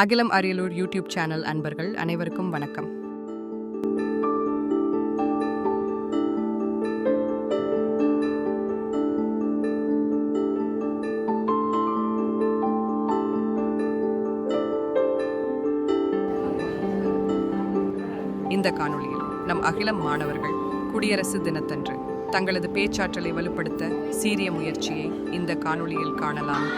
அகிலம் Ariyalur YouTube channel அன்பர்கள் அனைவருக்கும் வணக்கம். இந்த காணொளியில் நம் அகிலம் மாணவர்கள் குடியரசு தினத்தன்று தங்களது பேச்சாற்றலை வலுப்படுத்த சீரிய முயற்சியை இந்த காணொளியில் காணலாம்.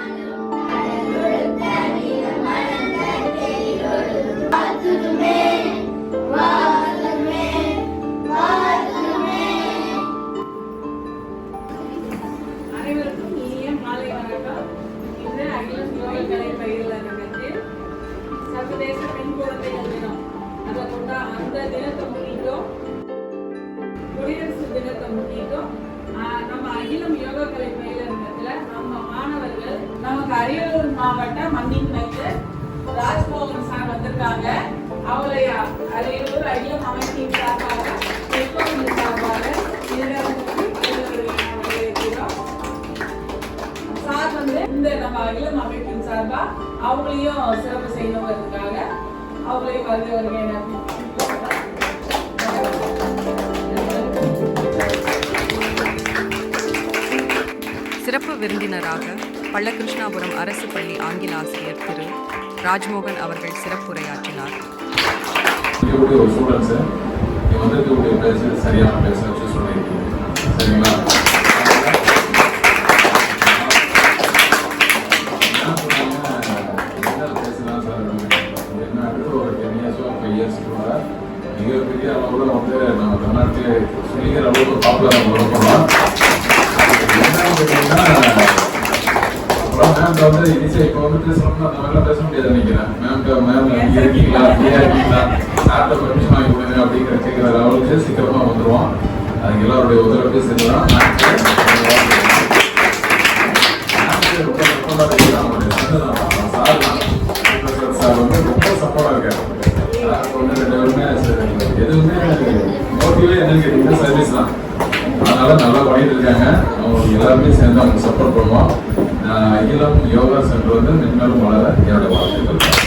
அமைப்பின் சார்பாக சார்பாக சார் வந்து இந்த நம்ம அமைப்பின் அவங்களையும் சிறப்பு செய்யணுங்கிறதுக்காக அவங்களையும் சிறப்பு விருந்தினராக பள்ளகிருஷ்ணாபுரம் அரசு பள்ளி ஆங்கில ஆசிரியர் திரு. ராஜ்மோகன் அவர்கள் சிறப்புரையாற்றினார். இருக்கக்கூடிய ஒரு ஸ்டூடெண்ட்ஸு நீ வந்திருக்கக்கூடிய பேச சரியான பேச சூஸ் பண்ணியிருக்கீங்க சரிங்களா சீக்கிரமாக வந்துடுவோம் அதுக்கு எல்லாருடைய ஒத்துழைப்பு சேர்ந்து ரொம்ப சப்போர்ட்டாக இருக்கிறாங்க அவருடைய தான். சார் வந்து ரொம்ப சப்போர்ட்டாக இருக்காரு சாருக்கு வந்து ரெண்டு பேருமே சரி, எதுவுமே மோட்டிவே எனக்கு கேட்டீங்கன்னா சர்வீஸ் தான். அதனால நல்லா பண்ணிட்டு இருக்காங்க. அவங்க எல்லாருமே சேர்ந்து அவங்க சப்போர்ட் பண்ணுவோம். நான் அகிலம் யோகா சென்டர் வந்து மென்மேலும் வளர என்னோட வாழ்த்துக்கள்.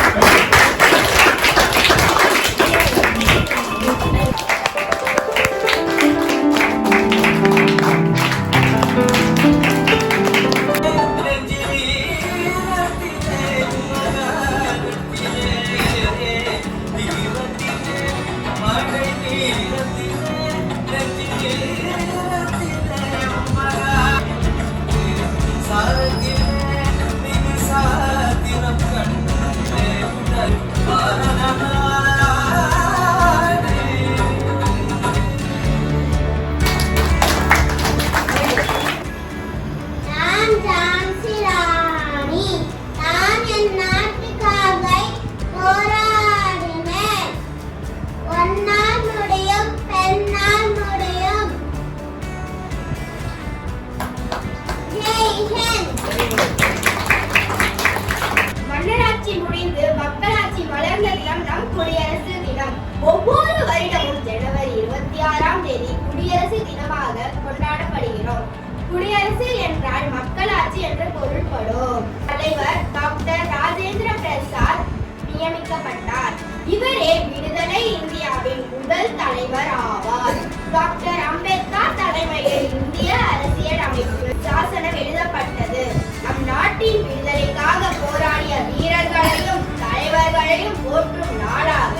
குடியரசு என்றால் மக்களாட்சி என்று பொருள்படும். தலைவர் டாக்டர் ராஜேந்திர பிரசாத் நியமிக்கப்பட்டார். இவரே விடுதலை இந்தியாவின் முதல் தலைவர் ஆவார். டாக்டர் அம்பேத்கர் தலைமையில் இந்திய அரசியல் அமைப்பு சாசனம் எழுதப்பட்டது. நம் நாட்டின் விடுதலைக்காக போராடிய வீரர்களையும் தலைவர்களையும் போற்றும் நாளாக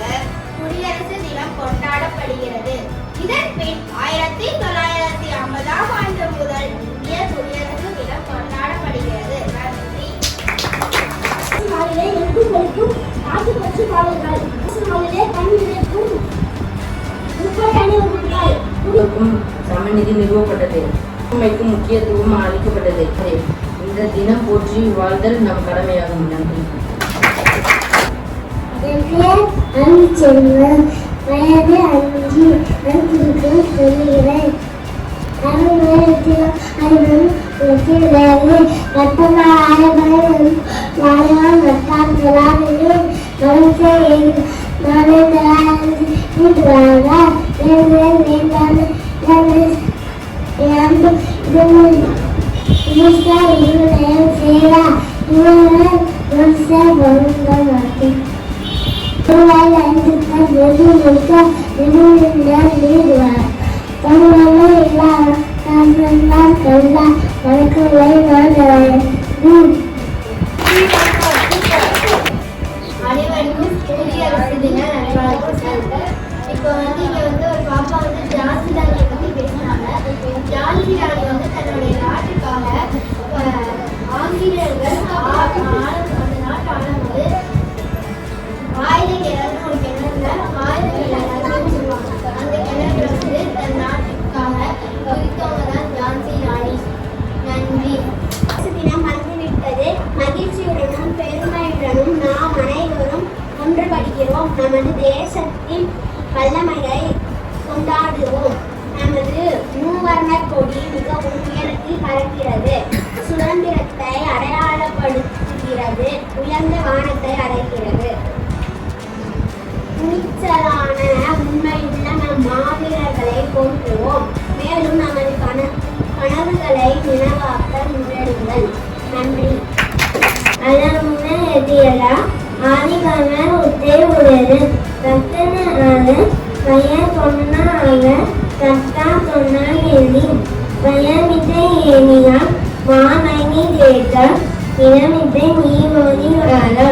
குடியரசு தினம் கொண்டாடப்படுகிறது. இதன் பின் ஆயிரத்தி தொள்ளாயிரத்தி ஐம்பதாம் ஆண்டு முதல் சமநிதி நிறுவப்பட்டது. உண்மைக்கு முக்கியத்துவம் அளிக்கப்பட்டது. இந்த தினம் போற்றி வாழ்தல் நம் கடமையாகும். நன்றி. என் வயது அஞ்சு. அன்புக்கு சொல்லுகிறேன். அருமையிலும் அறிவும் tiempo ஒன்றுபடுகிறோம் நமது தேசத்தின் வல்லமையை கொண்டாடுவோம் நமது மூவர்ண கொடி மிகவும் உயரத்தில் பறக்கிறது சுதந்திரத்தை அடையாளப்படுத்துகிறது உயர்ந்த வானத்தை அடைகிறது துணிச்சலான உண்மையுள்ள நம் மாவீரர்களை போற்றுவோம் மேலும் நமது கன கனவுகளை நினைவாக்க முன்னெடுங்கள் நன்றி அலமுன எதியல ஆதிகான உத்தேவ கத்தா சொன்னால் எதி பயமிதை ஏனியாம் மாமைனி தேட்ட இனமிதை நீ மோதி வராரா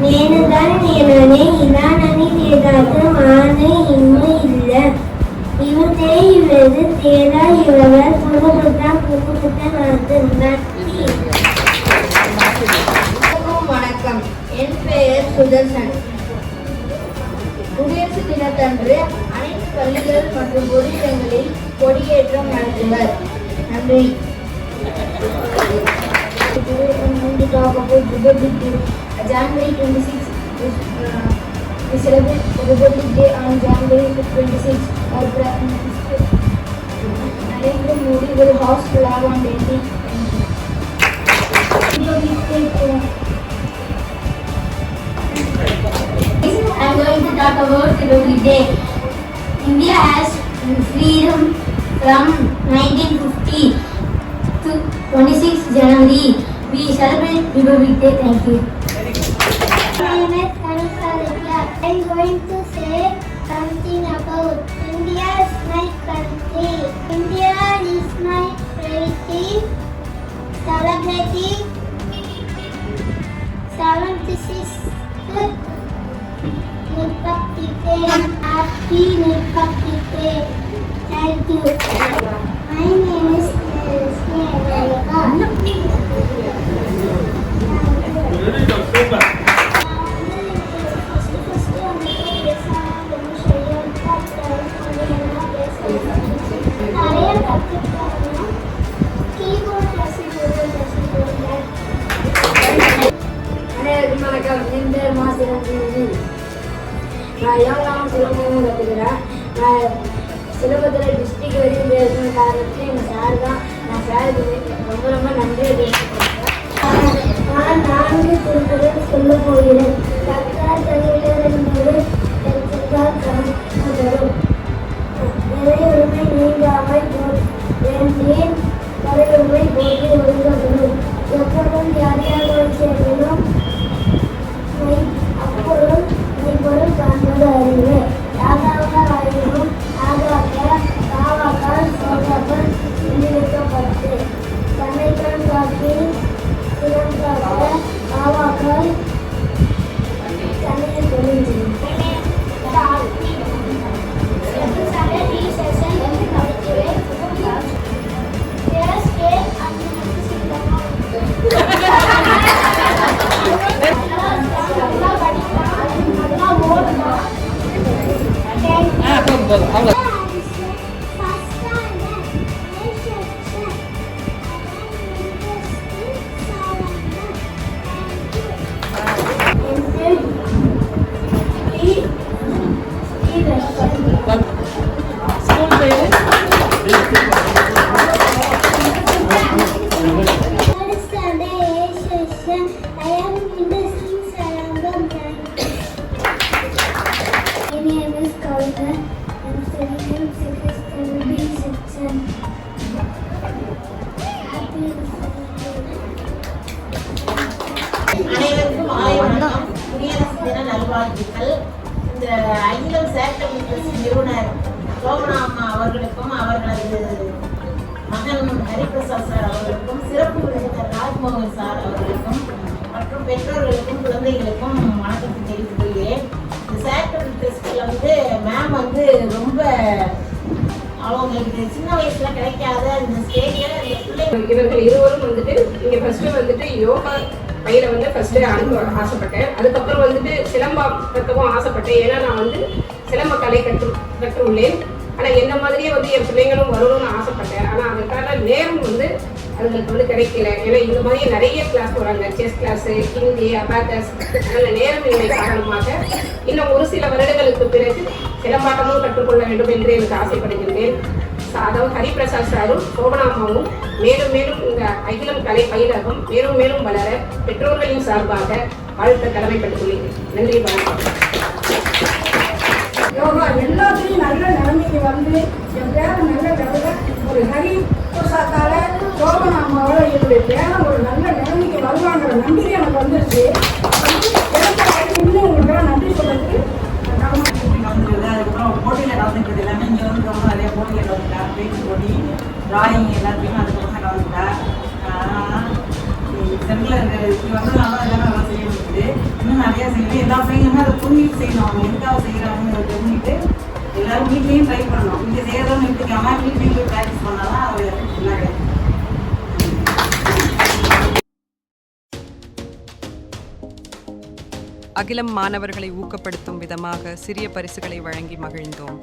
நேனதால் நேனனே இதானனி தேதாது மானை இன்மை இல்லை இவதே இவரது தேடா இவரவர் புதுகுத்தா புதுகுத்த வணக்கம். என் பெயர் சுதர்சன். குடியரசு தினத்தன்று பள்ளிகள் மற்றும் பொதுவிடங்களில் கொடியேற்றம் நடத்துவர் நன்றி to talk about Republic Day. January 26th, is, uh, we celebrate Republic Day on January 26th. Our Prime Minister Narendra Modi will host flag on Delhi. Republic Day. uh, I am going to talk about Republic Day. Has freedom from 1950 to 26 January. We celebrate Republic Day. Thank you. My name is Anusarika. I'm going to say something about India is my country. India is my country. Celebrating 76th Thank you. அனைவருக்கும் மாலை வணக்கம் குடியரசு தின நல்வாழ்த்துக்கள் இந்த இந்த அகிலம் charitable நிறுவனர் சோபனா அம்மா அவர்களுக்கும் அவர்களது மகன் ஹரிபிரசாத் சார் அவர்களுக்கும் சிறப்பு விருந்தினர் ராஜ்மோகன் சார் அவர்களுக்கும் மற்றும் பெற்றோர்களுக்கும் குழந்தைகளுக்கும் வணக்கத்தை தெரிவித்துக் கொள்கிறேன் இந்த சேரிட்டபிள் டெஸ்ட்டில் வந்து மேம் வந்து ரொம்ப அவங்களுக்கு சின்ன வயசுல கிடைக்காத இந்த ஸ்டேஜில் இந்த பிள்ளைங்க இவர்கள் இருவரும் வந்துட்டு இங்க ஃபர்ஸ்ட் வந்துட்டு யோகா பயில வந்து ஃபர்ஸ்ட் அனுப்ப ஆசைப்பட்டேன். அதுக்கப்புறம் வந்துட்டு சிலம்பம் கற்றுக்கவும் ஆசைப்பட்டேன். ஏன்னா நான் வந்து சிலம்ப கலை கற்று கற்றுள்ளேன் ஆனால் என்ன மாதிரியே வந்து என் பிள்ளைங்களும் வரணும்னு ஆசைப்பட்டேன். ஆனால் அதுக்கான நேரம் வந்து அதுங்களுக்கு வந்து கிடைக்கல. ஏன்னா இந்த மாதிரி நிறைய கிளாஸ் வராங்க செஸ் கிளாஸு ஹிந்தி அபாக்கஸ் நல்ல இல்லை காரணமாக. இன்னும் ஒரு சில வருடங்களுக்கு பிறகு சிலம்பாட்டமும் கற்றுக்கொள்ள வேண்டும் என்று எனக்கு ஆசைப்படுகின்றேன். அதாவது ஹரிபிரசாத் சாரும் சோபனாமாவும் மேலும் மேலும் இந்த அகிலம் கலை பயிலகம் மேலும் மேலும் வளர பெற்றோர்களின் சார்பாக வாழ்த்த கடமைப்பட்டுள்ளேன் நன்றி வணக்கம். யோகா எல்லாத்துலேயும் நல்ல நிலைமைக்கு வந்து என் பேரை நல்ல நிலையில ஒரு ஹரி பிரசாத்தால சோபனாமாவோட என்னுடைய பேரை ஒரு நல்ல நிலைமைக்கு வருவாங்கிற நம்பிக்கை எனக்கு வந்துருச்சு. எனக்கு இன்னும் உங்களுக்கெல்லாம் நன்றி சொல்றதுக்கு நான் கடமை இங்கே வந்துருக்குது அதுக்கப்புறம் போட்டியில் கலந்துக்கிறது எல்லாமே இங்கே வந்து ரொம்ப நிறைய போட்டியில் கலந்துட்டா பேச்சு போட்டி டிராயிங் எல்லாத்தையுமே அதுக்கப்புறம் பசங்க கலந்துட்டா அதனால் இருக்கிற இங்கே வந்து நல்லா எல்லாமே நல்லா செய்ய முடியுது. இன்னும் நிறையா செய்யணும். எல்லா பையனுமே அதை புரிஞ்சுட்டு செய்யணும். அவங்க எதுக்காக செய்கிறாங்கன்னு தெரிஞ்சுட்டு எல்லாரும் வீட்லேயும் ட்ரை பண்ணணும். இங்கே செய்கிறதும் நிறுத்திக்காம வீட்லேயும் போய் ப்ராக்டிஸ் பண்ணால் தான் அது நல்லா கிடைக்கும் அகிலம் மாணவர்களை ஊக்கப்படுத்தும் விதமாக சிறிய பரிசுகளை வழங்கி மகிழ்ந்தோம்.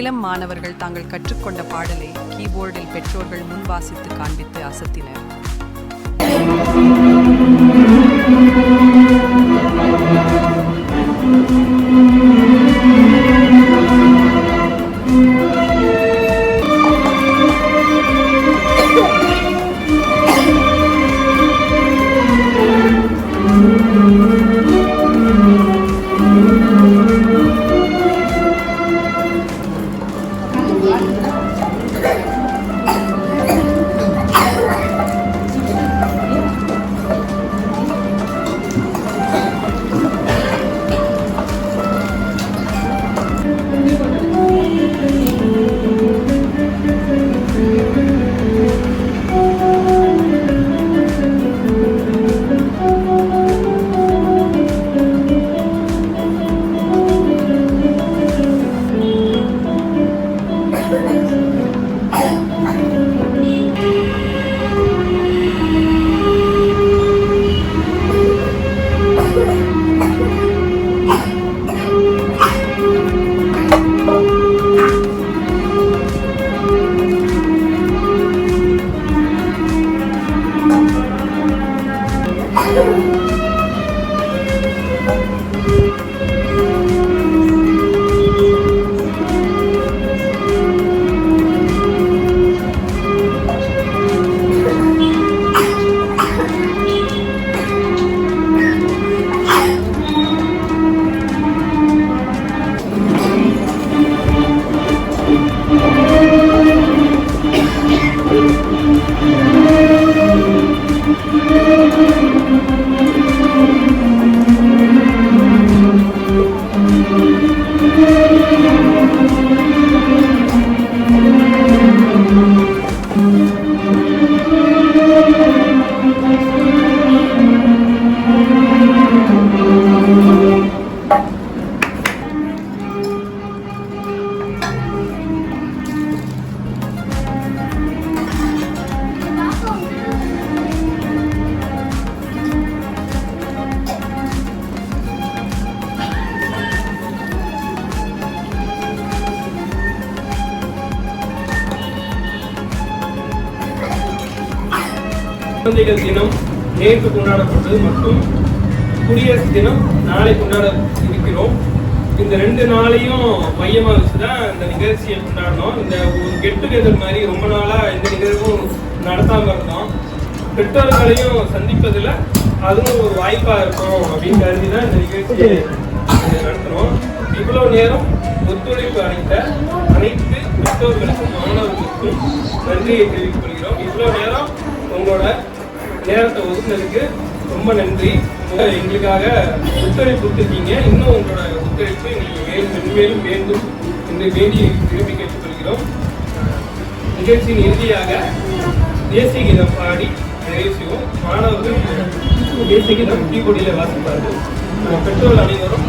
இளம் மாணவர்கள் தாங்கள் கற்றுக்கொண்ட பாடலை கீபோர்டில் பெற்றோர்கள் முன் வாசித்து காண்பித்து அசத்தினர். குழந்தைகள் தினம் நேற்று கொண்டாடப்பட்டது மற்றும் குடியரசு தினம் நாளை கொண்டாட இருக்கிறோம். இந்த ரெண்டு நாளையும் மையமாக வச்சு தான் இந்த நிகழ்ச்சியை கொண்டாடணும் இந்த ஒரு கெட் டுகெதர் மாதிரி ரொம்ப நாளாக இந்த நிகழ்வும் நடத்தாமல் இருந்தோம். பெற்றோர்களையும் சந்திப்பதில் அதுவும் ஒரு வாய்ப்பாக இருக்கும் அப்படின்னு கருதி தான் இந்த நிகழ்ச்சியை நடத்துகிறோம் இவ்வளோ நேரம் ஒத்துழைப்பு அளித்த அனைத்து பெற்றோர்களுக்கும் மாணவர்களுக்கும் நன்றியை தெரிவித்துக் கொள்கிறோம். இவ்வளோ நேரம் உங்களோட நேரத்தை ஒதுக்குனதுக்கு ரொம்ப நன்றி. எங்களுக்காக ஒத்துழைப்பு கொடுத்துருக்கீங்க. இன்னும் உங்களோட ஒத்துழைப்பு எங்களுக்கு மேலும் மென்மேலும் வேண்டும் என்று வேண்டி விரும்பி கேட்டுக்கொள்கிறோம். நிகழ்ச்சியின் இறுதியாக தேசிய கீதம் பாடி நிறைவு மாணவர்கள் தேசிய கீதம் கீபோர்டில் வாசிப்பார்கள். நம்ம பெற்றோர்கள் அனைவரும்